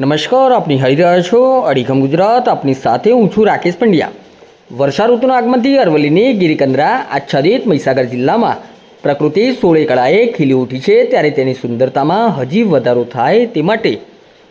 નમસ્કાર, આપની હરી રહ્યા છો. અડીખમ ગુજરાત, આપની સાથે હું છું રાકેશ પંડ્યા. વર્ષા ઋતુના આગમનથી અરવલ્લીની ગિરિકંદરા, આચ્છાદિત મહીસાગર જિલ્લામાં પ્રકૃતિ સોળે કળાએ ખીલી ઉઠી છે. ત્યારે તેની સુંદરતામાં હજી વધારો થાય તે માટે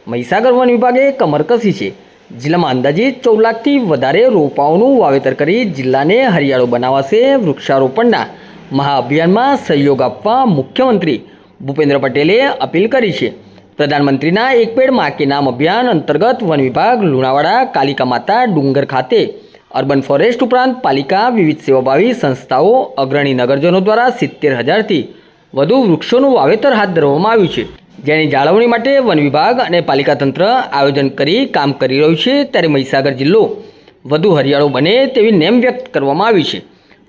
મહીસાગર વન વિભાગે કમર કસી છે. જિલ્લામાં અંદાજિત ચૌદ લાખથી વધારે રોપાઓનું વાવેતર કરી જિલ્લાને હરિયાળો બનાવાશે વૃક્ષારોપણના મહાઅભિયાનમાં સહયોગ આપવા મુખ્યમંત્રી ભૂપેન્દ્ર પટેલે અપીલ કરી છે. પ્રધાનમંત્રીના એક પેડમાં કે નામ અભિયાન અંતર્ગત વન વિભાગ, લુણાવાડા, કાલિકા માતા, ડુંગર ખાતે. અર્બન ફોરેસ્ટ ઉપરાંત પાલિકા, વિવિધ સેવાભાવી સંસ્થાઓ, અગ્રણી નગરજનો દ્વારા સિત્તેર હજારથી વધુ વૃક્ષોનું વાવેતર હાથ ધરવામાં આવ્યું છે. જેની જાળવણી માટે વન વિભાગ અને પાલિકા તંત્ર આયોજન કરી કામ કરી રહ્યું છે ત્યારે મહીસાગર જિલ્લો વધુ હરિયાળો બને તેવી નેમ વ્યક્ત કરવામાં આવી છે.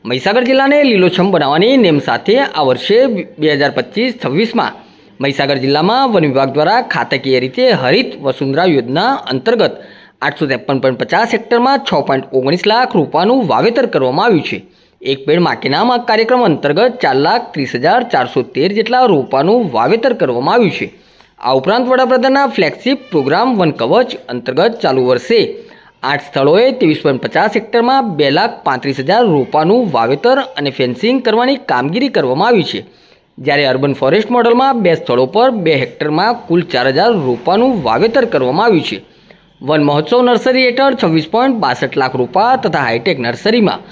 મહીસાગર જિલ્લાને લીલોછમ બનાવવાની નેમ સાથે આ વર્ષે બે હજાર પચીસ છવ્વીસમાં મહીસાગર જિલ્લામાં વન વિભાગ દ્વારા ખાતાકીય રીતે હરિત વસુંધરા યોજના અંતર્ગત આઠસો ત્રેપન પોઈન્ટ પચાસ હેક્ટરમાં છ પોઈન્ટ ઓગણીસ લાખ રૂપિયાનું વાવેતર કરવામાં આવ્યું છે. એક પેડ માકેનામ કાર્યક્રમ અંતર્ગત ચાર લાખ ત્રીસ હજાર ચારસો તેર જેટલા રોપાનું વાવેતર કરવામાં આવ્યું છે. આ ઉપરાંત વડાપ્રધાનના ફ્લેગશિપ પ્રોગ્રામ વન કવચ અંતર્ગત ચાલુ વર્ષે આઠ સ્થળોએ ત્રેવીસ પોઈન્ટ પચાસ હેક્ટરમાં બે લાખ પાંત્રીસ હજાર રોપાનું વાવેતર અને ફેન્સિંગ કરવાની કામગીરી કરવામાં આવી છે. જ્યારે અર્બન ફોરેસ્ટ મોડલમાં બે સ્થળો પર બે હેક્ટરમાં કુલ ચાર હજાર રોપાનું વાવેતર કરવામાં આવ્યું છે. વન મહોત્સવ નર્સરી હેઠળ છવ્વીસ પોઈન્ટ બાસઠ લાખ રૂપા તથા હાઈટેક નર્સરીમાં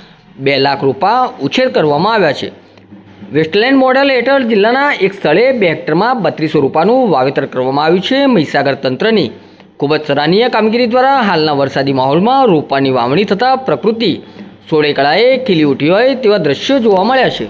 બે લાખ રૂપા ઉછેર કરવામાં આવ્યા છે. વેસ્ટલેન્ડ મોડેલ હેઠળ જિલ્લાના એક સ્થળે બે હેક્ટરમાં બત્રીસો રૂપાનું વાવેતર કરવામાં આવ્યું છે. મહીસાગર તંત્રની ખૂબ જ સરાહનીય કામગીરી દ્વારા હાલના વરસાદી માહોલમાં રોપાની વાવણી થતાં પ્રકૃતિ સોળે કળાએ ખીલી ઉઠી હોય તેવા દ્રશ્યો જોવા મળ્યા છે.